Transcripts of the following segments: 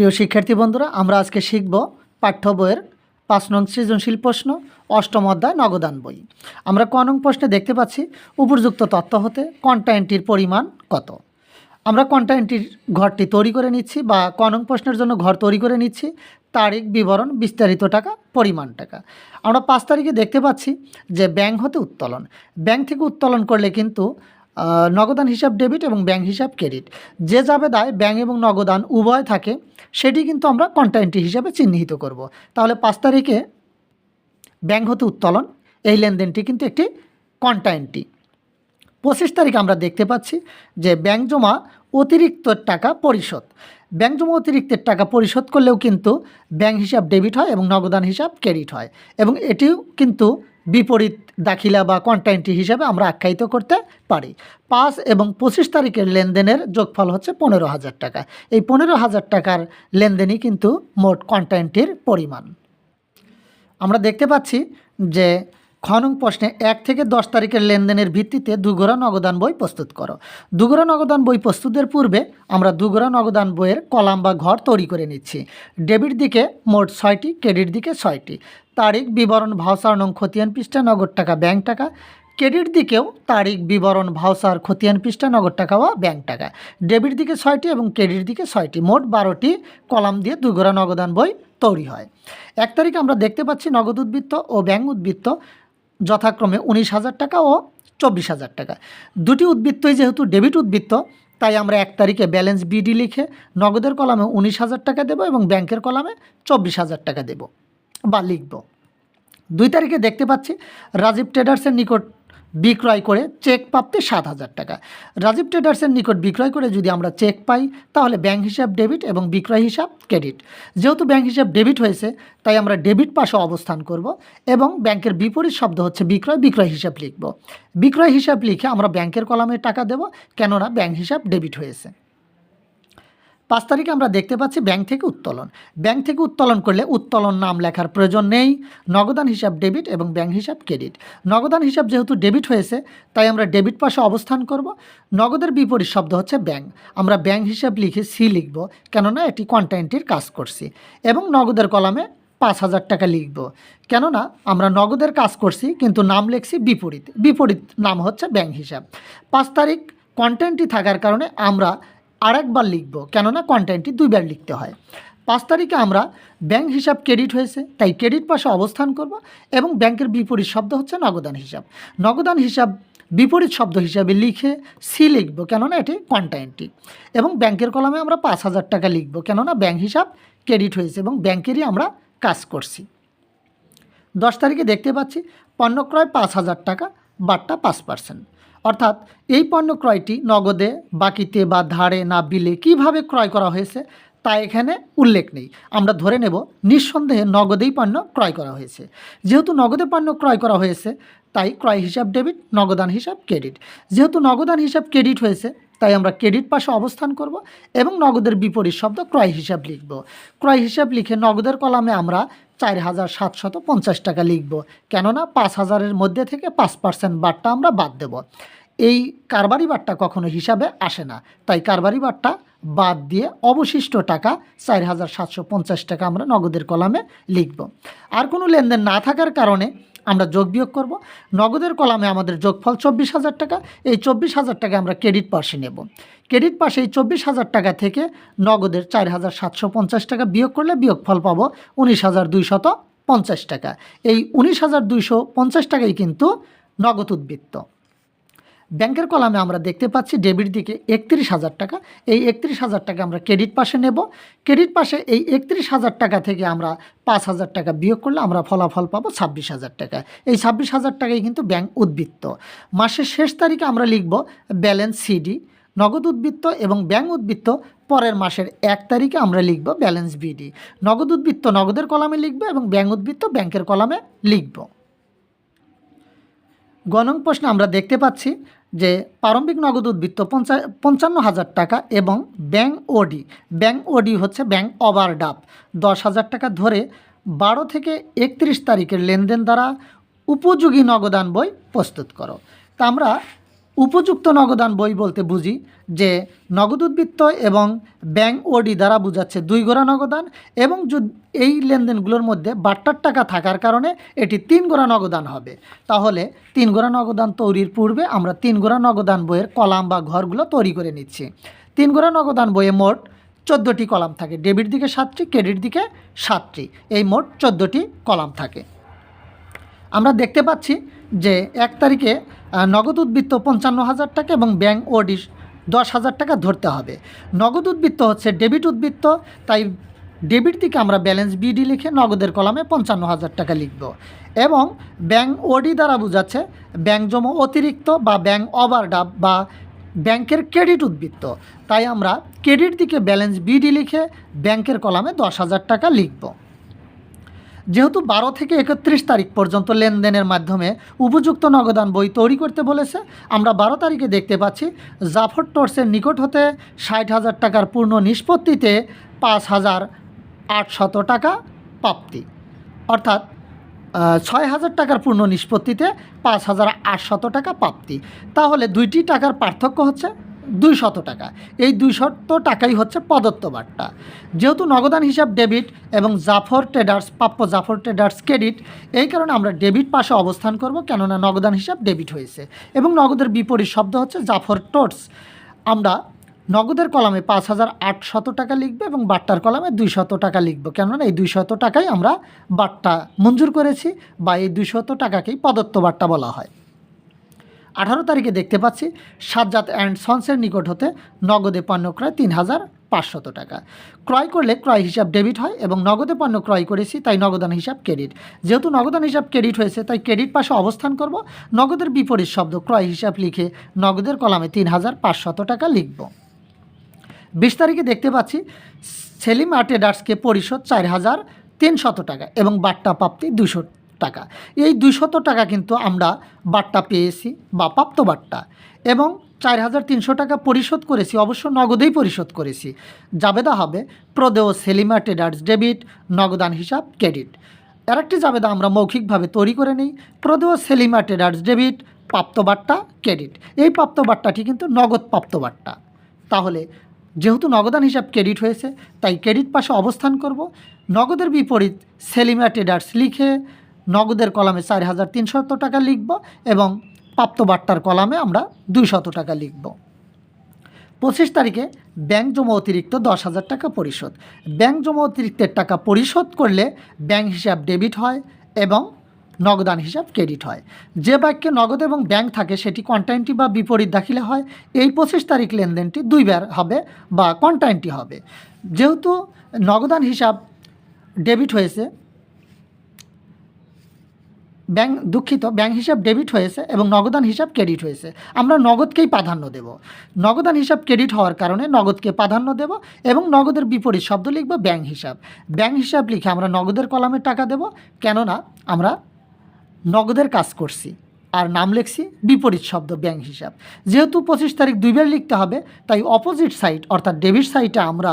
প্রিয় শিক্ষার্থী বন্ধুরা, আমরা আজকে শিখব পাঠ্য বইয়ের পাঁচ নং সৃজনশীল প্রশ্ন, অষ্টম অধ্যায় নগদান বই। আমরা ক নং প্রশ্নে দেখতে পাচ্ছি, উপযুক্ত তত্ত্ব হতে কন্টাইনটির পরিমাণ কত। আমরা কন্টাইনটির ঘরটি তৈরি করে নিচ্ছি বা ক নং প্রশ্নের জন্য ঘর তৈরি করে নিচ্ছি, তারিখ, বিবরণ, বিস্তারিত টাকা, পরিমাণ টাকা। আমরা পাঁচ তারিখে দেখতে পাচ্ছি যে ব্যাংক হতে উত্তোলন। ব্যাংক থেকে উত্তোলন করলে কিন্তু নগদান হিসাব ডেবিট এবং ব্যাংক হিসাব ক্রেডিট যে যাবে দায় ব্যাংক এবং নগদান উভয় থাকে, সেটি কিন্তু আমরা কন্টাইনটি হিসাবে চিহ্নিত করব। তাহলে পাঁচ তারিখে ব্যাংক হতে উত্তোলন, এই লেনদেনটি কিন্তু একটি কন্টাইনটি পঁচিশ তারিখ আমরা দেখতে পাচ্ছি যে ব্যাংক জমা অতিরিক্ত টাকা পরিশোধ। ব্যাংক জমা অতিরিক্তের টাকা পরিশোধ করলেও কিন্তু ব্যাংক হিসাব ডেবিট হয় এবং নগদান হিসাব ক্রেডিট হয় এবং এটিও কিন্তু বিপরীত দাখিলা বা কন্টাইনটি হিসাবে আমরা আখ্যায়িত করতে পারি। পাঁচ এবং পঁচিশ তারিখের লেনদেনের যোগফল হচ্ছে পনেরো হাজার টাকা। এই পনেরো হাজার টাকার লেনদেনই কিন্তু মোট কন্টাইনটির পরিমাণ। আমরা দেখতে পাচ্ছি যে খ নং প্রশ্নে এক থেকে দশ তারিখের লেনদেনের ভিত্তিতে দুগোড়া নগদান বই প্রস্তুত করো। দুগোড়া নগদান বই প্রস্তুতের পূর্বে আমরা দুগোড়া নগদান বইয়ের কলাম বা ঘর তৈরি করে নিচ্ছি। ডেবিট দিকে মোট ছয়টি, ক্রেডিট দিকে ছয়টি। তারিখ, বিবরণ, ভাউচার নং খতিয়ান পৃষ্ঠা, নগদ টাকা, ব্যাংক টাকা। ক্রেডিট দিকেও তারিখ, বিবরণ, ভাউচার, খতিয়ান পৃষ্ঠা, নগদ টাকা বা ব্যাংক টাকা। ডেবিট দিকে ছয়টি এবং ক্রেডিট দিকে ছয়টি। মোট বারোটি কলাম দিয়ে দুগোড়া নগদান বই তৈরি হয়। এক তারিখ আমরা দেখতে পাচ্ছি নগদ উদ্বৃত্ত ও ব্যাংক উদ্বৃত্ত। যথাক্রমে উনিশ হাজার টাকা ও চব্বিশ হাজার টাকা। দুটি উদ্বৃত্তই যেহেতু ডেবিট উদ্বৃত্ত, তাই আমরা এক তারিখে ব্যালেন্স বিডি লিখে নগদের কলামে উনিশ হাজার টাকা দেব এবং ব্যাংকের কলামে চব্বিশ হাজার টাকা দেব বা লিখব। দুই তারিখে দেখতে পাচ্ছি রাজীব ট্রেডার্সের নিকট বিক্রয় করে চেক পাপতে সাত হাজার টাকা। রাজীব ট্রেডার্সের নিকট বিক্রয় করে যদি আমরা চেক পাই, তাহলে ব্যাংক হিসাব ডেবিট এবং বিক্রয় হিসাব ক্রেডিট। যেহেতু ব্যাংক হিসাব ডেবিট হয়েছে, তাই আমরা ডেবিট পাশে অবস্থান করব এবং ব্যাংকের বিপরীত শব্দ হচ্ছে বিক্রয় বিক্রয় হিসাব লিখব। বিক্রয় হিসাব লিখে আমরা ব্যাংকের কলামে টাকা দেব, কেননা ব্যাংক হিসাব ডেবিট হয়েছে। পাঁচ তারিখে আমরা দেখতে পাচ্ছি ব্যাংক থেকে উত্তোলন। ব্যাংক থেকে উত্তোলন করলে উত্তোলন নাম লেখার প্রয়োজন নেই। নগদান হিসাব ডেবিট এবং ব্যাংক হিসাব ক্রেডিট। নগদান হিসাব যেহেতু ডেবিট হয়েছে, তাই আমরা ডেবিট পাশে অবস্থান করব। নগদের বিপরীত শব্দ হচ্ছে ব্যাংক। আমরা ব্যাংক হিসাব লিখে সি লিখব, কেননা এটি কন্টাইনটির কাজ করছি। এবং নগদের কলামে পাঁচ হাজার টাকা লিখব, কেননা আমরা নগদের কাজ করছি, কিন্তু নাম লিখছি বিপরীত। বিপরীত নাম হচ্ছে ব্যাংক হিসাব। পাঁচ তারিখ কন্টেন্টটি থাকার কারণে আমরা আরেকবার লিখব, কেননা কন্টেন্টটি দুইবার লিখতে হয়। পাঁচ তারিখে আমরা ব্যাংক হিসাব ক্রেডিট হয়েছে, তাই ক্রেডিট পাশে অবস্থান করব এবং ব্যাংকের বিপরীত শব্দ হচ্ছে নগদান হিসাব। নগদান হিসাব বিপরীত শব্দ হিসাবে লিখে সি লিখব, কেননা এটি কন্টাইনটি এবং ব্যাংকের কলমে আমরা পাঁচ হাজার টাকা লিখব, কেননা ব্যাংক হিসাব ক্রেডিট হয়েছে এবং ব্যাংকেরই আমরা কাজ করছি। দশ তারিখে দেখতে পাচ্ছি পণ্য ক্রয় পাঁচ হাজার টাকা, বাট্টা পাঁচ পার্সেন্ট অর্থাৎ এই পণ্য ক্রয়টি নগদে, বাকিতে বা ধারে না বিলে কীভাবে ক্রয় করা হয়েছে তা এখানে উল্লেখ নেই। আমরা ধরে নেব, নিঃসন্দেহে নগদেই পণ্য ক্রয় করা হয়েছে। যেহেতু নগদে পণ্য ক্রয় করা হয়েছে তাই ক্রয় হিসাব ডেবিট, নগদান হিসাব, ক্রেডিট। যেহেতু নগদান হিসাব, ক্রেডিট হয়েছে, তাই আমরা ক্রেডিট পাশে অবস্থান করব এবং নগদের বিপরীত শব্দ ক্রয় হিসাব লিখব। ক্রয় হিসাব লিখে নগদের কলামে আমরা চার হাজার সাতশত পঞ্চাশ টাকা লিখব। কেননা পাঁচ হাজারের মধ্যে থেকে পাঁচ পার্সেন্ট বারটা আমরা বাদ দেব। এই কারবারি বারটা কখনো হিসাবে আসে না। তাই কারবারি বারটা বাদ দিয়ে অবশিষ্ট টাকা চার হাজার সাতশো পঞ্চাশ টাকা আমরা নগদের কলামে লিখব। আর কোনো লেনদেন না থাকার কারণে আমরা যোগ বিয়োগ করব। নগদের কলামে আমাদের যোগফল চব্বিশ হাজার টাকা। এই চব্বিশ হাজার টাকা আমরা ক্রেডিট পাশে নেব। ক্রেডিট পাশে এই চব্বিশ হাজার টাকা থেকে নগদের চার হাজার সাতশো পঞ্চাশ টাকা বিয়োগ করলে বিয়োগফল পাবো উনিশ হাজার দুইশত পঞ্চাশ টাকা। এই উনিশ হাজার দুইশো পঞ্চাশ টাকাই কিন্তু নগদ উদ্বৃত্ত। ব্যাংকের কলামে আমরা দেখতে পাচ্ছি ডেবিট দিকে একত্রিশ হাজার টাকা। এই একত্রিশ হাজার টাকা আমরা ক্রেডিট পাশে নেব। ক্রেডিট পাশে এই একত্রিশ হাজার টাকা থেকে আমরা পাঁচ হাজার টাকা বিয়োগ করলে আমরা ফলাফল পাবো ছাব্বিশ হাজার টাকা। এই ছাব্বিশ হাজার টাকাই কিন্তু ব্যাংক উদ্বৃত্ত। মাসের শেষ তারিখে আমরা লিখব ব্যালেন্স সিডি, নগদ উদ্বৃত্ত এবং ব্যাংক উদ্বৃত্ত। পরের মাসের এক তারিখে আমরা লিখব ব্যালেন্স বিডি। নগদ উদ্বৃত্ত নগদের কলামে লিখব এবং ব্যাংক উদ্বৃত্ত ব্যাংকের কলামে লিখব। গণং প্রশ্নে আমরা দেখতে পাচ্ছি যে প্রারম্ভিক নগদ উদ্বৃত্ত পঞ্চা, পঞ্চান্ন হাজার টাকা এবং ব্যাঙ্ক ওডি ব্যাঙ্ক ওডি হচ্ছে ব্যাঙ্ক ওভার ডাপ দশ হাজার টাকা ধরে বারো থেকে একত্রিশ তারিখের লেনদেন দ্বারা উপযোগী নগদান বই প্রস্তুত করো। তা আমরা উপযুক্ত নগদান বই বলতে বুঝি, যে নগদ উদ্বৃত্ত এবং ব্যাংক ওডি দ্বারা বোঝাচ্ছে দুই গোড়া নগদান এবং এই লেনদেনগুলোর মধ্যে বাট্টার টাকা থাকার কারণে এটি তিন গোড়া নগদান হবে। তাহলে তিন গোড়া নগদান তৈরির পূর্বে আমরা তিন গোড়া নগদান বইয়ের কলাম বা ঘরগুলো তৈরি করে নিচ্ছি। তিন গোড়া নগদান বইয়ে মোট চোদ্দোটি কলাম থাকে, ডেবিট দিকে সাতটি, ক্রেডিট দিকে সাতটি, এই মোট চোদ্দোটি কলাম থাকে। আমরা দেখতে পাচ্ছি যে এক তারিখে নগদ উদ্বৃত্ত পঞ্চান্ন হাজার টাকা এবং ব্যাংক ওডি দশ হাজার টাকা ধরতে হবে। নগদ উদ্বৃত্ত হচ্ছে ডেবিট উদ্বৃত্ত, তাই ডেবিট দিকে আমরা ব্যালেন্স বিডি লিখে নগদের কলামে পঞ্চান্ন হাজার টাকা লিখব। এবং ব্যাংক ওডি দ্বারা বোঝাচ্ছে ব্যাংক জমা অতিরিক্ত বা ব্যাংক ওভারডাপ বা ব্যাংকের ক্রেডিট উদ্বৃত্ত। তাই আমরা ক্রেডিট দিকে ব্যালেন্স বিডি লিখে ব্যাংকের কলামে দশ হাজার টাকা লিখব। যেহেতু বারো থেকে একত্রিশ তারিখ পর্যন্ত লেনদেনের মাধ্যমে উপযুক্ত নগদান বই তৈরি করতে বলেছে, আমরা বারো তারিখে দেখতে পাচ্ছি জাফর টোর্সের নিকট হতে ষাট হাজার টাকার পূর্ণ নিষ্পত্তিতে পাঁচ হাজার আটশত টাকা প্রাপ্তি। অর্থাৎ ছয় হাজার টাকার পূর্ণ নিষ্পত্তিতে পাঁচ হাজার আটশত টাকা প্রাপ্তি। তাহলে দুইটি টাকার পার্থক্য হচ্ছে দুই শত টাকা। এই দুই শত টাকাই হচ্ছে প্রদত্ত বার্তা যেহেতু নগদান হিসাব ডেবিট এবং জাফর ট্রেডার্স, প্রাপ্য জাফর ট্রেডার্স ক্রেডিট, এই কারণে আমরা ডেবিট পাশে অবস্থান করব, কেননা নগদান হিসাব ডেবিট হয়েছে। এবং নগদের বিপরীত শব্দ হচ্ছে জাফর টোটস। আমরা নগদের কলামে পাঁচ হাজার আটশত টাকা লিখবে এবং বাট্টার কলামে দুইশত টাকা লিখব, কেননা এই দুইশত টাকাই আমরা বাট্টা মঞ্জুর করেছি বা এই দুইশত টাকাকেই প্রদত্ত বাট্টা বলা হয়। আঠারো তারিখে দেখতে পাচ্ছি সাজ্জাদ অ্যান্ড সন্সের নিকট হতে নগদে পণ্য ক্রয় তিন হাজার পাঁচশত টাকা। ক্রয় করলে ক্রয় হিসাব ডেবিট হয় এবং নগদে পণ্য ক্রয় করেছি তাই নগদান হিসাব ক্রেডিট। যেহেতু নগদান হিসাব ক্রেডিট হয়েছে তাই ক্রেডিট পাশে অবস্থান করব, নগদের বিপরীত শব্দ ক্রয় হিসাব লিখে নগদের কলামে তিন হাজার পাঁচশত টাকা লিখব। বিশ তারিখে দেখতে পাচ্ছি সেলিম আর্টেডার্সকে পরিশোধ চার হাজার তিনশত টাকা এবং বাট্টা প্রাপ্তি দুশো টাকা। এই দুইশত টাকা কিন্তু আমরা বাট্টা পেয়েছি, বা প্রাপ্ত বাট্টা। এবং চার হাজার তিনশো টাকা পরিশোধ করেছি, অবশ্য নগদেই পরিশোধ করেছি। জাবেদা হবে প্রদেয় সেলিমা ট্রেডার্স ডেবিট, নগদান হিসাব, ক্রেডিট। আরেকটি জাবেদা আমরা মৌখিকভাবে তৈরি করে নিই, প্রদেয় সেলিমা ট্রেডার্স ডেবিট, প্রাপ্ত বাট্টা, ক্রেডিট। এই প্রাপ্ত বাট্টাটি কিন্তু নগদ প্রাপ্ত বাট্টা। তাহলে যেহেতু নগদান হিসাব ক্রেডিট হয়েছে, তাই ক্রেডিট পাশে অবস্থান করব। নগদের বিপরীত সেলিমা ট্রেডার্স লিখে নগদের কলামে চার হাজার তিনশত টাকা লিখব এবং প্রাপ্ত বাট্টার কলামে আমরা দুইশত টাকা লিখব। পঁচিশ তারিখে ব্যাংক জমা অতিরিক্ত দশ হাজার টাকা পরিশোধ। ব্যাংক জমা অতিরিক্তের টাকা পরিশোধ করলে ব্যাংক হিসাব ডেবিট হয় এবং নগদান হিসাব ক্রেডিট হয়। যে বাক্যে নগদ এবং ব্যাংক থাকে সেটি কন্টাইনটি বা বিপরীত দাখিলে হয়। এই পঁচিশ তারিখ লেনদেনটি দুইবার হবে বা কন্টাইনটি হবে। যেহেতু নগদান হিসাব ডেবিট হয়েছে ব্যাংক দুঃখিত, ব্যাংক হিসাব ডেবিট হয়েছে এবং নগদান হিসাব ক্রেডিট হয়েছে। আমরা নগদকেই প্রাধান্য দেব। নগদান হিসাব ক্রেডিট হওয়ার কারণে নগদকে প্রাধান্য দেব এবং নগদের বিপরীত শব্দ লিখব ব্যাংক হিসাব। ব্যাংক হিসাব লিখে আমরা নগদের কলামে টাকা দেব, কেননা আমরা নগদের কাজ করছি আর নাম লিখছি বিপরীত শব্দ ব্যাংক হিসাব। যেহেতু পঁচিশ তারিখ দুইবার লিখতে হবে, তাই অপোজিট সাইড অর্থাৎ ডেবিট সাইডে আমরা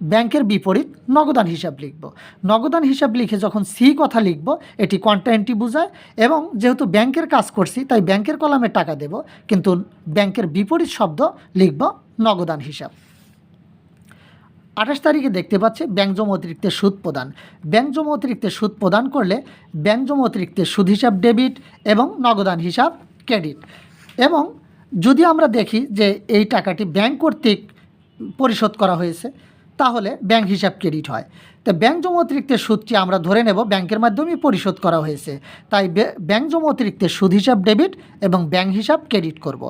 ব্যাংকের বিপরীত নগদান হিসাব লিখব। নগদান হিসাব লিখে যখন সি কথা লিখব, এটি কন্টেন্টটি বোঝায় এবং যেহেতু ব্যাংকের কাজ করছি, তাই ব্যাংকের কলামে টাকা দেব, কিন্তু ব্যাংকের বিপরীত শব্দ লিখব নগদান হিসাব। আঠাশ তারিখে দেখতে পাচ্ছে ব্যাংক জমা অতিরিক্তের সুদ প্রদান। ব্যাংক জমা অতিরিক্তের সুদ প্রদান করলে ব্যাংক জমা অতিরিক্তের সুদ হিসাব ডেবিট এবং নগদান হিসাব ক্রেডিট। এবং যদি আমরা দেখি যে এই টাকাটি ব্যাংক কর্তৃক পরিশোধ করা হয়েছে তাহলে ব্যাংক হিসাব ক্রেডিট হয় তো ব্যাংক জমা অতিরিক্ত সুদটি আমরা ধরে নেব, ব্যাংকের মাধ্যমেই পরিশোধ করা হয়েছে তাই ব্যাংক জমা অতিরিক্ত সুদ হিসাব ডেবিট এবং ব্যাংক হিসাব ক্রেডিট করব।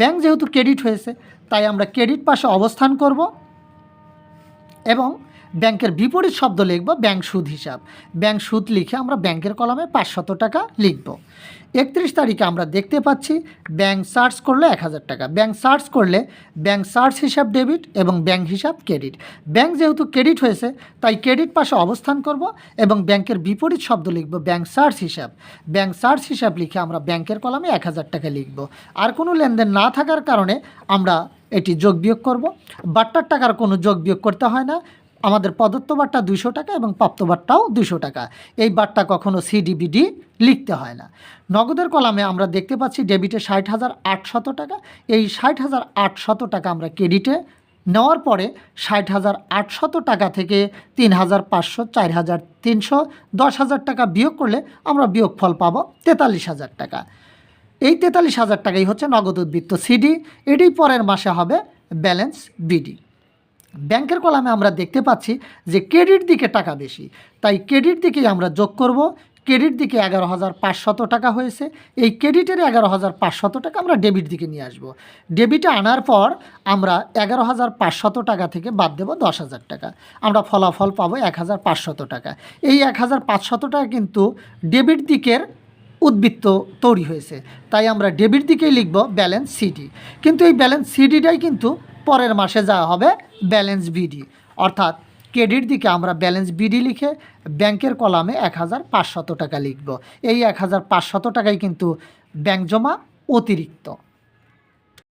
ব্যাংক যেহেতু ক্রেডিট হয়েছে, তাই আমরা ক্রেডিট পাশে অবস্থান করব এবং ব্যাংকের বিপরীত শব্দ লিখব ব্যাংক সুদ হিসাব। ব্যাংক সুদ লিখে আমরা ব্যাংকের কলমে পাঁচশত টাকা লিখব। একত্রিশ তারিখে আমরা দেখতে পাচ্ছি ব্যাংক সার্চ করলে এক হাজার টাকা। ব্যাংক সার্চ করলে ব্যাংক সার্চ হিসাব ডেবিট এবং ব্যাংক হিসাব ক্রেডিট। ব্যাংক যেহেতু ক্রেডিট হয়েছে, তাই ক্রেডিট পাশে অবস্থান করব এবং ব্যাংকের বিপরীত শব্দ লিখব ব্যাংক সার্চ হিসাব। ব্যাংক সার্চ হিসাব লিখে আমরা ব্যাংকের কলমে এক হাজার টাকা লিখব। আর কোনো লেনদেন না থাকার কারণে আমরা এটি যোগ বিয়োগ করব। বাট্টার টাকার কোনো যোগ বিয়োগ করতে হয় না। আমাদের প্রদত্ত বারটা দুশো টাকা এবং প্রাপ্ত বারটাও দুশো টাকা। এই বারটা কখনো সিডিবিডি লিখতে হয় না। নগদের কলামে আমরা দেখতে পাচ্ছি ডেবিটে ষাট হাজার আটশত টাকা। এই ষাট হাজার আটশত টাকা আমরা ক্রেডিটে নেওয়ার পরে ষাট হাজার আটশত টাকা থেকে তিন হাজার পাঁচশো, চার হাজার তিনশো, দশ হাজার টাকা বিয়োগ করলে আমরা বিয়োগ ফল পাবো তেতাল্লিশ হাজার টাকা। এই তেতাল্লিশ হাজার টাকাই হচ্ছে নগদ উদ্বৃত্ত সিডি। এটি পরের মাসে হবে ব্যালেন্স বিডি। ব্যাংকের কলামে আমরা দেখতে পাচ্ছি যে ক্রেডিট দিকে টাকা বেশি। তাই ক্রেডিট দিকেই আমরা যোগ করব। ক্রেডিট দিকে এগারো হাজার পাঁচশত টাকা হয়েছে। এই ক্রেডিটের এগারো হাজার পাঁচশত টাকা আমরা ডেবিট দিকে নিয়ে আসব। ডেবিটে আনার পর আমরা এগারো হাজার পাঁচশত টাকা থেকে বাদ দেবো দশ হাজার টাকা। আমরা ফলাফল পাবো এক হাজার পাঁচশত টাকা। এই এক হাজার পাঁচশত টাকা কিন্তু ডেবিট দিকের উদ্বৃত্ত তৈরি হয়েছে। তাই আমরা ডেবিট দিকেই লিখব ব্যালেন্স সিডি। কিন্তু এই ব্যালেন্স সিডিটাই কিন্তু পরের মাসে যা হবে ব্যালেন্স বিডি। অর্থাৎ ক্রেডিট দিকে আমরা ব্যালেন্স বিডি লিখে ব্যাংকের কলামে এক হাজার পাঁচশত টাকা লিখব। এই এক হাজার পাঁচশত টাকাই কিন্তু ব্যাংক জমা অতিরিক্ত।